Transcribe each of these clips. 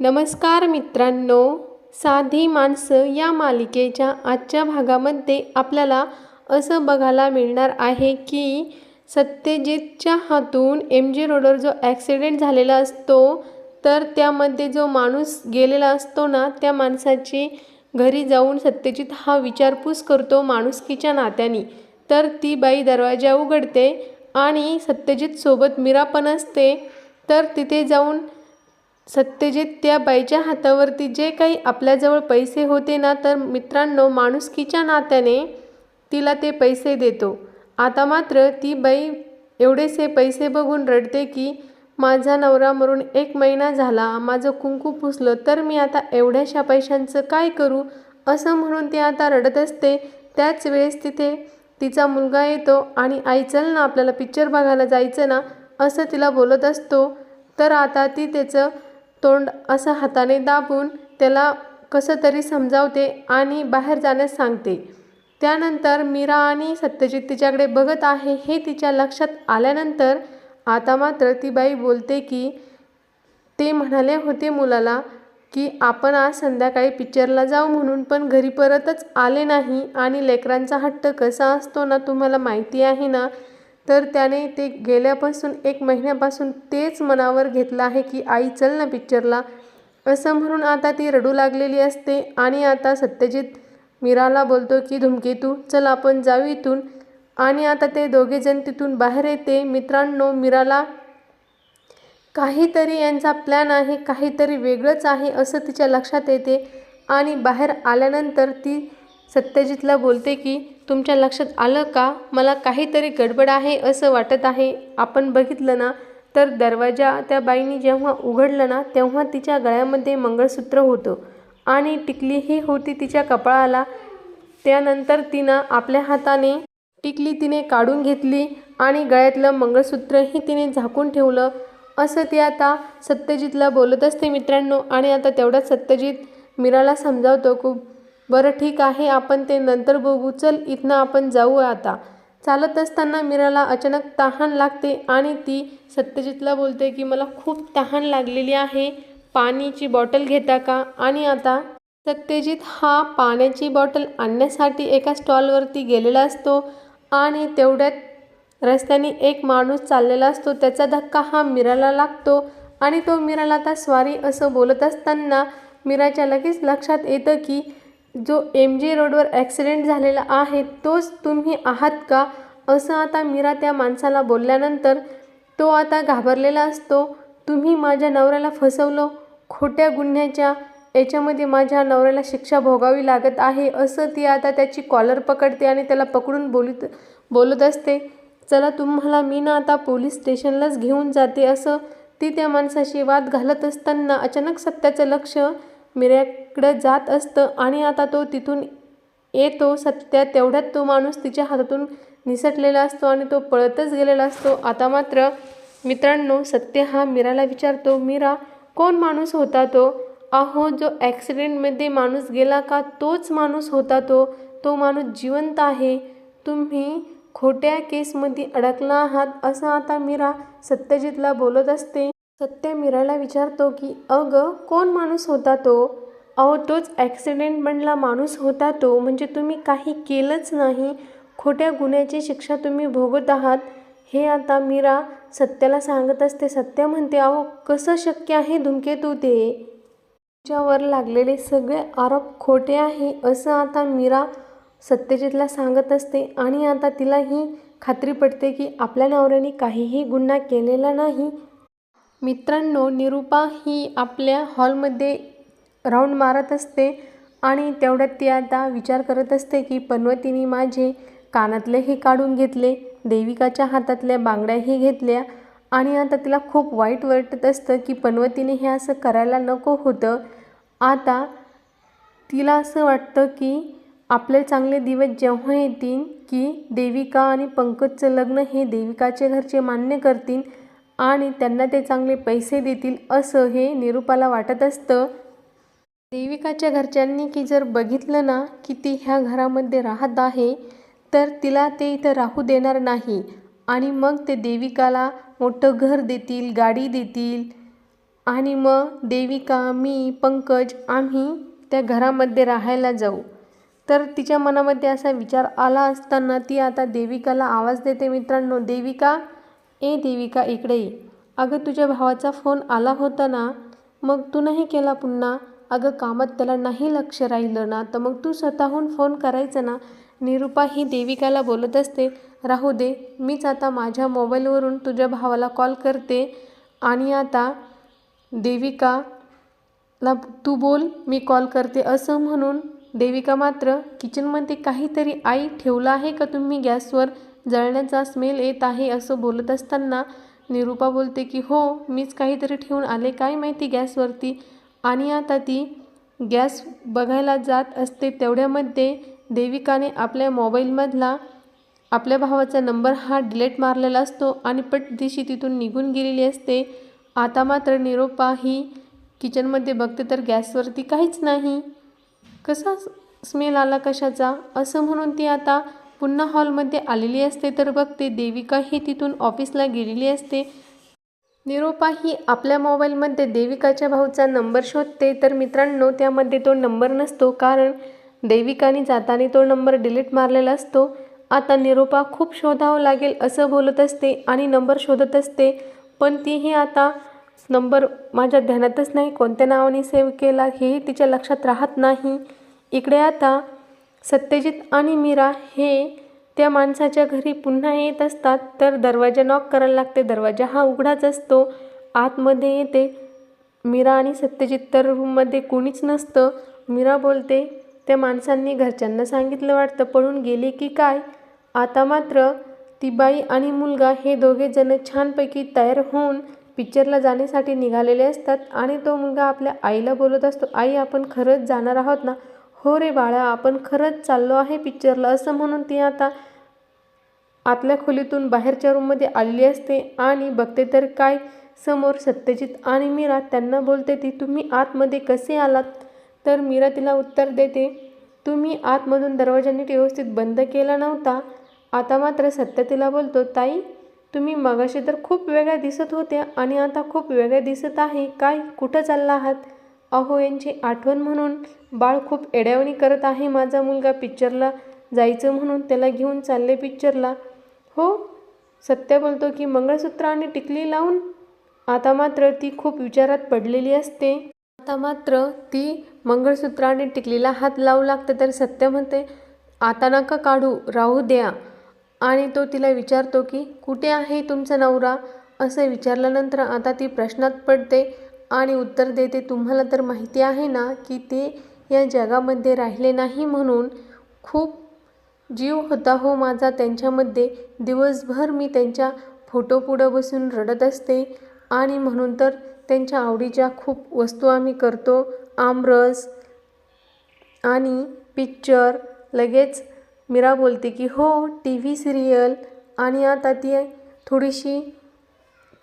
नमस्कार मित्रांनो साधी माणसं या मालिकेच्या आजच्या भागामध्ये आपल्याला असं बघायला मिळणार आहे की सत्यजितच्या हातून एम जी रोडवर जो ॲक्सिडेंट झालेला असतो तर त्यामध्ये जो माणूस गेलेला असतो ना त्या माणसाची घरी जाऊन सत्यजित हा विचारपूस करतो माणुसकीच्या नात्याने. तर ती बाई दरवाजा उघडते आणि सत्यजित सोबत मीरा पण असते. तर तिथे जाऊन सत्यजित त्या बाईच्या हातावरती जे काही आपल्याजवळ पैसे होते ना तर मित्रांनो माणुसकीच्या नात्याने तिला ते पैसे देतो. आता मात्र ती बाई एवढेसे पैसे बघून रडते की माझा नवरा मरून एक महिना झाला माझं कुंकू पुसलं तर मी आता एवढ्याशा पैशांचं काय करू? असं म्हणून ती आता रडत असते. त्याच वेळेस तिथे तिचा मुलगा येतो आणि आई चल ना आपल्याला पिक्चर बघायला जायचं ना असं तिला बोलत असतो. तर आता ती त्याचं तोंड असं हाताने दाबून त्याला कसं तरी समजावते आणि बाहेर जाण्यास सांगते. त्यानंतर मीरा आणि सत्यजित तिच्याकडे बघत आहे हे तिच्या लक्षात आल्यानंतर आता मात्र ती बाई बोलते की ते म्हणाले होते मुलाला की आपण आज संध्याकाळी पिक्चरला जाऊ म्हणून पण घरी परतच आले नाही आणि लेकरांचा हट्ट कसा असतो ना तुम्हाला माहिती आहे ना? तर त्याने ते गेल्यापासून एक महिन्यापासून तेच मनावर घेतलं आहे की आई चल ना पिक्चरला असं म्हणून आता ती रडू लागलेली असते आणि आता सत्यजित मीराला बोलतो की धुमकेतू चल आपण जाऊ इथून. आणि आता ते दोघेजण तिथून बाहेर येते. मित्रांनो मीराला काहीतरी यांचा प्लॅन आहे काहीतरी वेगळंच आहे असं तिच्या लक्षात येते आणि बाहेर आल्यानंतर ती सत्यजितला बोलते की तुमच्या लक्षात आलं का? मला काहीतरी गडबड आहे असं वाटत आहे. आपण बघितलं ना तर दरवाजा त्या बाईने जेव्हा उघडलं ना तेव्हा तिच्या गळ्यामध्ये मंगळसूत्र होतं. आणि टिकलीही होती तिच्या कपाळाला. त्यानंतर तिनं आपल्या हाताने टिकली तिने काढून घेतली आणि गळ्यातलं मंगळसूत्रही तिने झाकून ठेवलं. असं ती आता सत्यजितला बोलत असते मित्रांनो. आणि आता तेवढ्यात सत्यजित मीराला समजावतो खूप बरं ठीक आहे आपण ते नंतर बघू. चल इथनं आपण जाऊ आता. चालत असताना मीराला अचानक तहान लागते आणि ती सत्यजितला बोलते की मला खूप तहान लागलेली आहे. पाणीची बॉटल घेता का? आणि आता सत्यजित हा पाण्याची बॉटल आणण्यासाठी एका स्टॉलवरती गेलेला असतो आणि तेवढ्यात रस्त्याने एक माणूस चाललेला असतो. त्याचा धक्का हा मीराला लागतो आणि तो मीराला आता स्वारी असं बोलत असताना मीराच्या लगेच लक्षात येतं की जो एम जी रोडवर ॲक्सिडेंट झालेला आहे तोच तुम्ही आहात का? असं आता मीरा त्या माणसाला बोलल्यानंतर तो आता घाबरलेला असतो. तुम्ही माझ्या नवऱ्याला फसवलं खोट्या गुन्ह्याच्या याच्यामध्ये माझ्या नवऱ्याला शिक्षा भोगावी लागत आहे असं ती आता त्याची कॉलर पकडते आणि त्याला पकडून बोलत बोलत असते. चला तुम्हाला मी ना आता पोलीस स्टेशनलाच घेऊन जाते असं ती त्या माणसाशी वाद घालत असताना अचानक सत्याचं लक्ष मिऱ्याकडं जात असतं आणि आता तो तिथून येतो सत्या तेवढ्यात तो माणूस तिच्या हातातून निसटलेला असतो आणि तो पळतच गेलेला असतो. आता मात्र मित्रांनो सत्य हा मीराला विचारतो मीरा कोण माणूस होता तो? अहो जो ॲक्सिडेंटमध्ये माणूस गेला का तोच माणूस होता तो? तो माणूस जिवंत आहे. तुम्ही खोट्या केसमध्ये अडकला आहात. असं आता मीरा सत्यजितला बोलत असते. सत्य मीराला विचारतो की अगं कोण माणूस होता तो? अहो तोच ॲक्सिडेंट बनला माणूस होता तो. म्हणजे तुम्ही काही केलंच नाही. खोट्या गुन्ह्याची शिक्षा तुम्ही भोगत आहात. हे आता मीरा सत्याला सांगत असते. सत्य म्हणते अहो कसं शक्य आहे धुमकेतू ते? तुझ्यावर लागलेले सगळे आरोप खोटे आहे असं आता मीरा सत्यजितला सांगत असते. आणि आता तिला ही खात्री पडते की आपल्या नवऱ्याने काहीही गुन्हा केलेला नाही. मित्रांनो निरूपा ही आपल्या हॉलमध्ये राऊंड मारत असते आणि तेवढ्यात ती आता विचार करत असते की पनवतीने माझे कानातलेही काढून घेतले देविकाच्या हातातल्या बांगड्याही घेतल्या आणि आता तिला खूप वाईट वाटत असतं की पनवतीने हे असं करायला नको होतं. आता तिला असं वाटतं की आपले चांगले दिवस जेव्हा येतील की देविका आणि पंकजचं लग्न हे देविकाच्या घरचे मान्य करतील आणि त्यांना ते चांगले पैसे देतील असं हे निरूपाला वाटत असतं. देविकाच्या घरच्यांनी की जर बघितलं ना की ती ह्या घरामध्ये राहत आहे तर तिला ते इथं राहू देणार नाही. आणि मग ते देविकाला मोठं घर देतील गाडी देतील. आणि मग देविका मी पंकज आम्ही त्या घरामध्ये राहायला जाऊ. तर तिच्या मनामध्ये असा विचार आला असताना ती आता देविकाला आवाज देते मित्रांनो. देविका ए देविका इकडे ये. अगं तुझ्या भावाचा फोन आला होता ना? मग तू नाही केला पुन्हा? अगं कामात त्याला नाही लक्ष राहिलं ना तर मग तू स्वतःहून फोन करायचं ना? निरुपा ही देविकाला बोलत असते राहू दे मीच आता माझ्या मोबाईलवरून तुझ्या भावाला कॉल करते. आणि आता देविका ला तू बोल मी कॉल करते असं म्हणून देविका मात्र किचनमध्ये काहीतरी आई ठेवलं आहे का तुम्ही गॅसवर? जळण्याचा स्मेल येत आहे असं बोलत असताना निरूपा बोलते की हो मीच काहीतरी ठेवून आले. काय माहिती गॅसवरती? आणि आता ती गॅस बघायला जात असते तेवढ्यामध्ये देविकाने आपल्या मोबाईलमधला आपल्या भावाचा नंबर हा डिलेट मारलेला असतो आणि पटदिशी तिथून निघून गेलेली असते. आता मात्र निरोपा ही किचनमध्ये बघते तर गॅसवरती काहीच नाही. कसा स्मेल आला कशाचा? असं म्हणून ती आता पुन्हा हॉलमध्ये आलेली असते तर बघते. देविका ही तिथून ऑफिसला गेलेली असते. निरोपा ही आपल्या मोबाईलमध्ये देविकाच्या भाऊचा नंबर शोधते. तर मित्रांनो त्यामध्ये तो नंबर नसतो कारण देविकाने जाताना तो नंबर डिलीट मारलेला असतो. आता निरोपा खूप शोधावं लागेल असं बोलत असते आणि नंबर शोधत असते. पण तीही आता नंबर माझ्या ध्यानातच नाही. कोणत्या नावाने सेव्ह केला हेही तिच्या लक्षात राहत नाही. इकडे आता सत्यजित आणि मीरा हे त्या माणसाच्या घरी पुन्हा येत असतात तर दरवाजा नॉक करायला लागते. दरवाजा हा उघडाच असतो. आतमध्ये येते. मीरा आणि सत्यजित तर रूममध्ये कोणीच नसतं. मीरा बोलते त्या माणसांनी घरच्यांना सांगितलं वाटतं पळून गेले की काय? आता मात्र ती बाई आणि मुलगा हे दोघेजणं छानपैकी तयार होऊन पिक्चरला जाण्यासाठी निघालेले असतात आणि तो मुलगा आपल्या आईला बोलत असतो आई आपण खरंच जाणार आहोत ना? हो रे बाळा आपण खरंच चाललो आहे पिक्चरला. असं म्हणून ती आता आतल्या खोलीतून बाहेरच्या रूममध्ये आलेली असते आणि बघते तर काय समोर सत्यजित आणि मीरा त्यांना बोलते ती तुम्ही आतमध्ये कसे आलात? तर मीरा तिला उत्तर देते तुम्ही आतमधून दरवाजा नीट व्यवस्थित बंद केला नव्हता. आता मात्र सत्य तिला बोलतो ताई तुम्ही मगाशी तर खूप वेगळ्या दिसत होत्या आणि आता खूप वेगळ्या दिसत आहे. काय कुठं चालला आहात? अहो यांची आठवण म्हणून बाळ खूप एड्यावणी करत आहे. माझा मुलगा पिक्चरला जायचं म्हणून त्याला घेऊन चालले पिक्चरला. हो सत्य बोलतो की मंगळसूत्र आणि टिकली लावून? आता मात्र ती खूप विचारात पडलेली असते. आता मात्र ती मंगळसूत्र आणि टिकलीला हात लावू लागते तर सत्य म्हणते आता नका काढू राहू द्या. आणि तो तिला विचारतो की कुठे आहे तुमचा नवरा? असं विचारल्यानंतर आता ती प्रश्नात पडते. आणि उत्तर देते. तुम्हाला तर माहिती आहे ना की ते या जगामध्ये राहिले नाही म्हणून खूप जीव होता हो माझा. त्यांच्यामध्ये दिवसभर मी त्यांच्या फोटोपुढं बसून रडत असते आणि म्हणून तर त्यांच्या आवडीच्या खूप वस्तू आम्ही करतो. आमरस आणि पिक्चर. लगेच मीरा बोलते की हो टी व्ही सिरियल आणि आता ती थोडीशी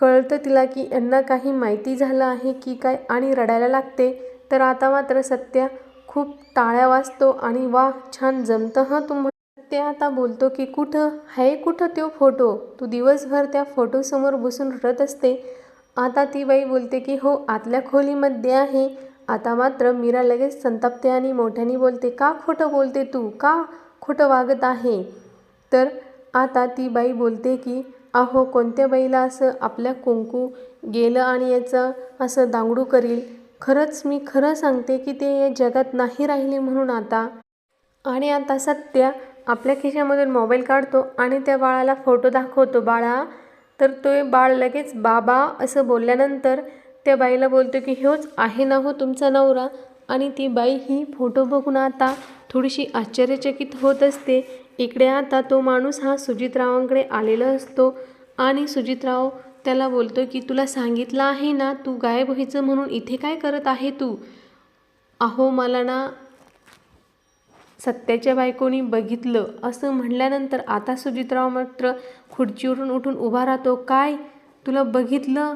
कळतं तिला की यांना काही माहिती झालं आहे की काय आणि रडायला लागते. तर आता मात्र सत्या खूप टाळ्या वाजतो आणि वा छान जमतं हं तुम्हाला ते आता बोलतो की कुठं? आहे कुठं तो फोटो? तू दिवसभर त्या फोटोसमोर बसून रडत असते. आता ती बाई बोलते की हो आतल्या खोलीमध्ये आहे. आता मात्र मीरा लगेच संतापते आणि मोठ्याने बोलते का खोटं बोलते तू? का खोटं वागत आहे? तर आता ती बाई बोलते की अहो कोणत्या बाईला असं आपल्या कुंकू गेलं आणि याचं असं दांगडू करील? खरंच मी खरं सांगते की ते या जगात नाही राहिले म्हणून आता. आणि आता सत्या आपल्या खिशामधून मोबाईल काढतो आणि त्या बाळाला फोटो दाखवतो. बाळा तर तो बाळ लगेच बाबा असं बोलल्यानंतर त्या बाईला बोलतो की ह्योच आहे ना हो तुमचा नवरा. आणि ती बाई ही फोटो बघून आता थोडीशी आश्चर्यचकित होत असते. इकडे आता तो माणूस हा सुजितरावांकडे आलेला असतो. आणि सुजितराव त्याला बोलतो की तुला सांगितलं आहे ना तू गायब व्हायचं म्हणून इथे काय करत आहे तू? अहो मला ना सत्याच्या बायकोनी बघितलं. असं म्हणल्यानंतर आता सुजितराव मात्र खुर्चीवरून उठून उभा राहतो. काय? तुला बघितलं?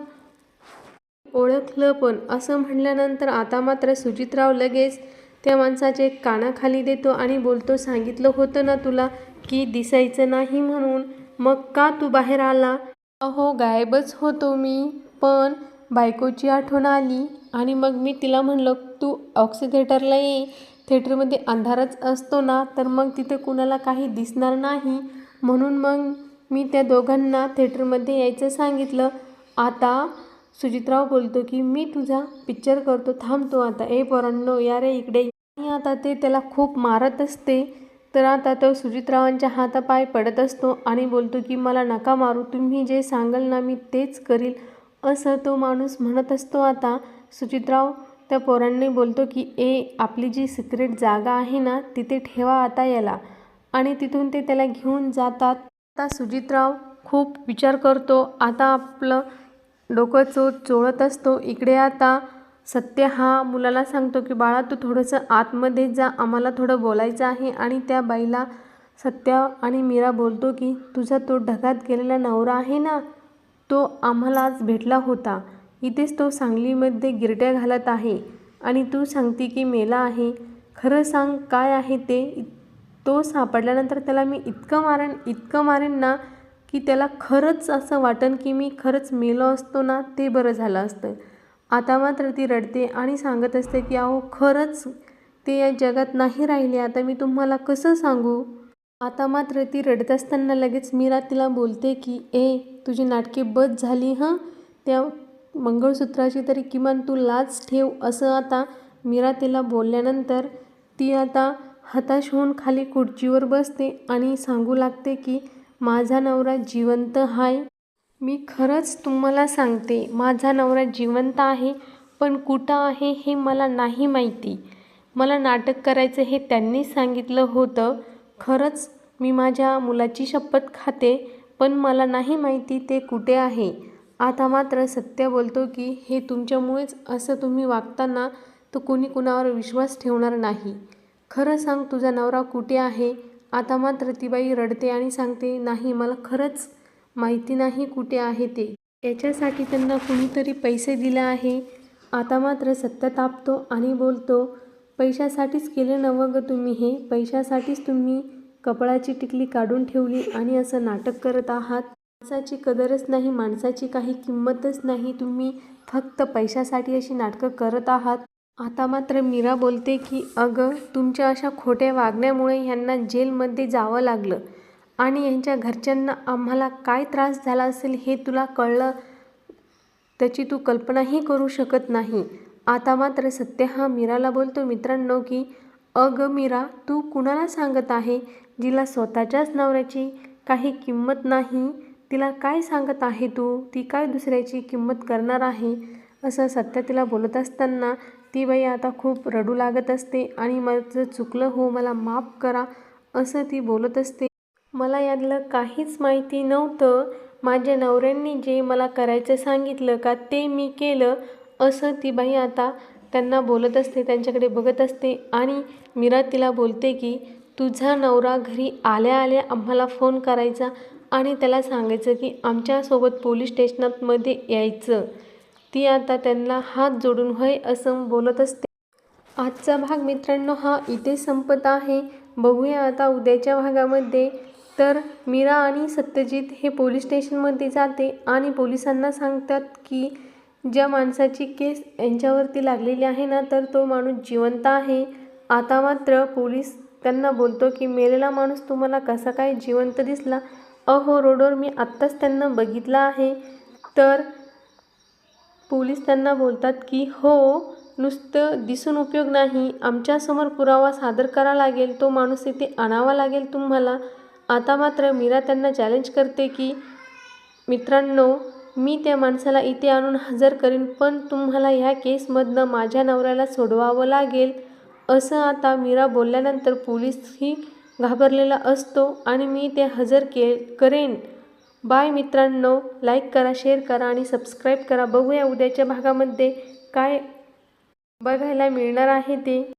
ओळखलं पण. असं म्हणल्यानंतर आता मात्र सुजितराव लगेच त्या माणसाचे कानाखाली देतो आणि बोलतो सांगितलं होतं ना तुला की दिसायचं नाही म्हणून? मग का तू बाहेर आला? अहो गायबच होतो मी पण बायकोची आठवण आली आणि मग मी तिला म्हणलं तू ऑक्सी थिएटरला ये थिएटरमध्ये अंधारच असतो ना तर मग तिथे कुणाला काही दिसणार नाही. म्हणून मग मी त्या दोघांना थिएटरमध्ये यायचं सांगितलं. आता सुजितराव बोलतो की मी तुझा पिक्चर करतो थांबतो आता. ए पोरांनो या रे इकडे. आणि आता ते त्याला खूप मारत असते. तर आता तो सुजितरावांच्या हातापाय पडत असतो आणि बोलतो की मला नका मारू तुम्ही जे सांगाल ना मी तेच करील. असं तो माणूस म्हणत असतो आता. सुजितराव त्या पोरांनी बोलतो की ए आपली जी सिक्रेट जागा आहे ना तिथे ठेवा आता याला. आणि तिथून ते त्याला घेऊन जातात. आता सुजितराव खूप विचार करतो. आता आपलं डोकं चो चोळत असतो. इकडे आता सत्य हा मुलाला सांगतो की बाळा तू थोडंसं आतमध्ये जा आम्हाला थोडं बोलायचं आहे. आणि त्या बाईला सत्य आणि मीरा बोलतो की तुझा तो ढगात गेलेला नवरा आहे ना तो आम्हाला आज भेटला होता. इथेच तो सांगलीमध्ये गिरट्या घालत आहे आणि तू सांगते की मेला आहे. खरं सांग काय आहे ते? तो सापडल्यानंतर त्याला मी इतकं मारेन इतकं मारेन ना की त्याला खरंच असं वाटन की मी खरंच मेलो असतो ना ते बरं झालं असतं. आता मात्र ती रडते आणि सांगत असते की अहो खरंच ते या जगात नाही राहिले. आता मी तुम्हाला कसं सांगू? आता मात्र ती रडत असताना लगेच मीरा तिला बोलते की ए तुझी नाटके बद झाली हां? त्या मंगळसूत्राची तरी किमान तू लाच ठेव. असं आता मीरा तिला बोलल्यानंतर ती आता हताश होऊन खाली खुर्चीवर बसते आणि सांगू लागते की माझा नवरा जिवंत आहे मी खरंच तुम्हाला सांगते माझा नवरा जिवंत आहे पण कुठं आहे हे मला नाही माहिती. मला नाटक करायचं हे त्यांनीच सांगितलं होतं. खरंच मी माझ्या मुलाची शपथ खाते पण मला नाही माहिती ते कुठे आहे. आता मात्र सत्य बोलतो की हे तुमच्यामुळेच असं तुम्ही वागताना तर कोणी कुणावर विश्वास ठेवणार नाही. खरं सांग तुझा नवरा कुठे आहे? आता मात्र ती बाई रडते आणि सांगते नाही मला खरंच माहिती नाही कुठे आहे ते. याच्यासाठी त्यांना कुणीतरी पैसे दिले आहे. आता मात्र सत्य तापतो आणि बोलतो पैशासाठीच केले नवं ग तुम्ही हे? पैशासाठीच तुम्ही कपडाची टिकली काढून ठेवली आणि असं नाटक करत आहात? माणसाची कदरच नाही माणसाची काही किंमतच नाही. तुम्ही फक्त पैशासाठी अशी नाटकं करत आहात. आता मात्र मीरा बोलते की अगं तुमच्या अशा खोट्या वागण्यामुळे ह्यांना जेलमध्ये जावं लागलं. आणि यांच्या घरच्यांना आम्हाला काय त्रास झाला असेल हे तुला कळलं? त्याची तू कल्पनाही करू शकत नाही. आता मात्र सत्य हा मीराला बोलतो मित्रांनो की अगं मीरा तू कुणाला सांगत आहे? जिला स्वतःच्याच नवऱ्याची काही किंमत नाही. तिला काय सांगत आहे तू? ती काय दुसऱ्याची किंमत करणार आहे? असं सत्य तिला बोलत असताना ती बाई आता खूप रडू लागत असते आणि माझं चुकलं हो मला माफ करा असं ती बोलत असते. मला यातलं काहीच माहिती नव्हतं. माझ्या नवऱ्यांनी जे मला करायचं सांगितलं का ते मी केलं असं ती बाई आता त्यांना बोलत असते त्यांच्याकडे बघत असते. आणि मीरा तिला बोलते की तुझा नवरा घरी आल्या आल्या आम्हाला फोन करायचा आणि त्याला सांगायचं की आमच्यासोबत पोलीस स्टेशनातमध्ये यायचं. ती आता त्यांना हात जोडून होय असं बोलत असते. आजचा भाग मित्रांनो हा इथे संपत आहे. बघूया आता उद्याच्या भागामध्ये तर मीरा आणि सत्यजित हे पोलीस स्टेशनमध्ये जाते आणि पोलिसांना सांगतात की ज्या माणसाची केस यांच्यावरती लागलेली आहे ना तर तो माणूस जिवंत आहे. आता मात्र पोलीस त्यांना बोलतो की मेलेला माणूस तुम्हाला कसा काय जिवंत दिसला? अहो रोडवर मी आत्ताच त्यांना बघितलं आहे. तर पोलीस त्यांना बोलतात की हो नुसतं दिसून उपयोग नाही. आमच्यासमोर पुरावा सादर करा लागेल. तो माणूस इथे आणावा लागेल तुम्हाला. आता मात्र मीरा त्यांना चॅलेंज करते की मित्रांनो मी त्या माणसाला इथे आणून हजर करीन पण तुम्हाला ह्या केसमधनं माझ्या नवऱ्याला सोडवावं लागेल. असं आता मीरा बोलल्यानंतर पोलीसही घाबरलेला असतो आणि मी ते हजर के करेन. बाय मित्रांनो लाईक करा शेअर करा आणि सबस्क्राईब करा. बघूया उद्याच्या भागामध्ये काय बघायला मिळणार आहे ते.